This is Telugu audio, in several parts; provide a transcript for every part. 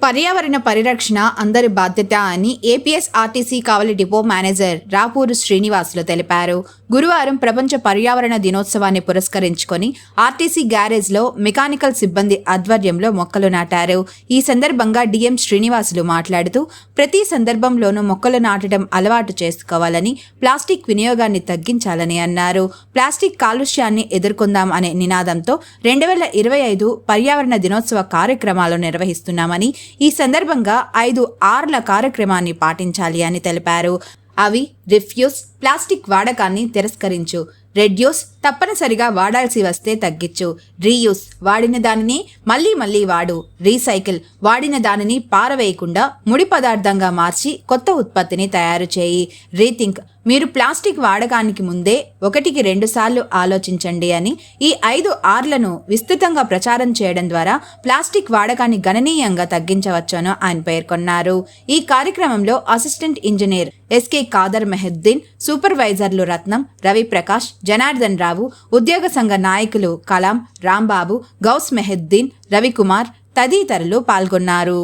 పర్యావరణ పరిరక్షణ అందరి బాధ్యత అని APS RTC Kavali depot manager Rapuru Srinivasulu తెలిపారు. గురువారం ప్రపంచ పర్యావరణ దినోత్సవాన్ని పురస్కరించుకొని ఆర్టీసీ గ్యారేజ్లో మెకానికల్ సిబ్బంది ఆధ్వర్యంలో మొక్కలు నాటారు. ఈ సందర్భంగా డిఎం శ్రీనివాసులు మాట్లాడుతూ ప్రతి సందర్భంలోనూ మొక్కలు నాటడం అలవాటు చేసుకోవాలని ప్లాస్టిక్ వినియోగాన్ని తగ్గించాలని అన్నారు. ప్లాస్టిక్ కాలుష్యాన్ని ఎదుర్కొందాం అనే నినాదంతో రెండు వేల ఇరవై ఐదు పర్యావరణ దినోత్సవ కార్యక్రమాలు నిర్వహిస్తున్నామని ఈ సందర్భంగా ఐదు ఆర్ల కార్యక్రమాన్ని పాటించాలి అని తెలిపారు. అవి రిఫ్యూస్ ప్లాస్టిక్ వాడకాన్ని తిరస్కరించు. రెడ్యూస్ తప్పనిసరిగా వాడాల్సి వస్తే తగ్గించు. రీయూస్ వాడిన దానిని మళ్ళీ మళ్ళీ వాడు. రీసైకిల్ వాడిన దానిని పారవేయకుండా ముడి పదార్థంగా మార్చి కొత్త ఉత్పత్తిని తయారు చేయి. రీథింక్ మీరు ప్లాస్టిక్ వాడకానికి ముందే ఒకటికి రెండు సార్లు ఆలోచించండి అని ఈ ఐదు ఆర్లను విస్తృతంగా ప్రచారం చేయడం ద్వారా ప్లాస్టిక్ వాడకాన్ని గణనీయంగా తగ్గించవచ్చని ఆయన పేర్కొన్నారు. ఈ కార్యక్రమంలో assistant engineer SK Kadar Mohiddin సూపర్వైజర్లు Ratnam Raviprakash Janardhan Rao ఉద్యోగ సంఘ నాయకులు కలాం రాంబాబు గౌస్ మెహద్దీన్ రవికుమార్ తదితరులు పాల్గొన్నారు.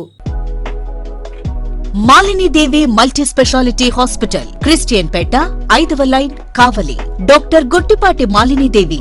Malinidevi multi speciality hospital Christian పేట ఐదవ line Kavali. Doctor Gottipati Malinidevi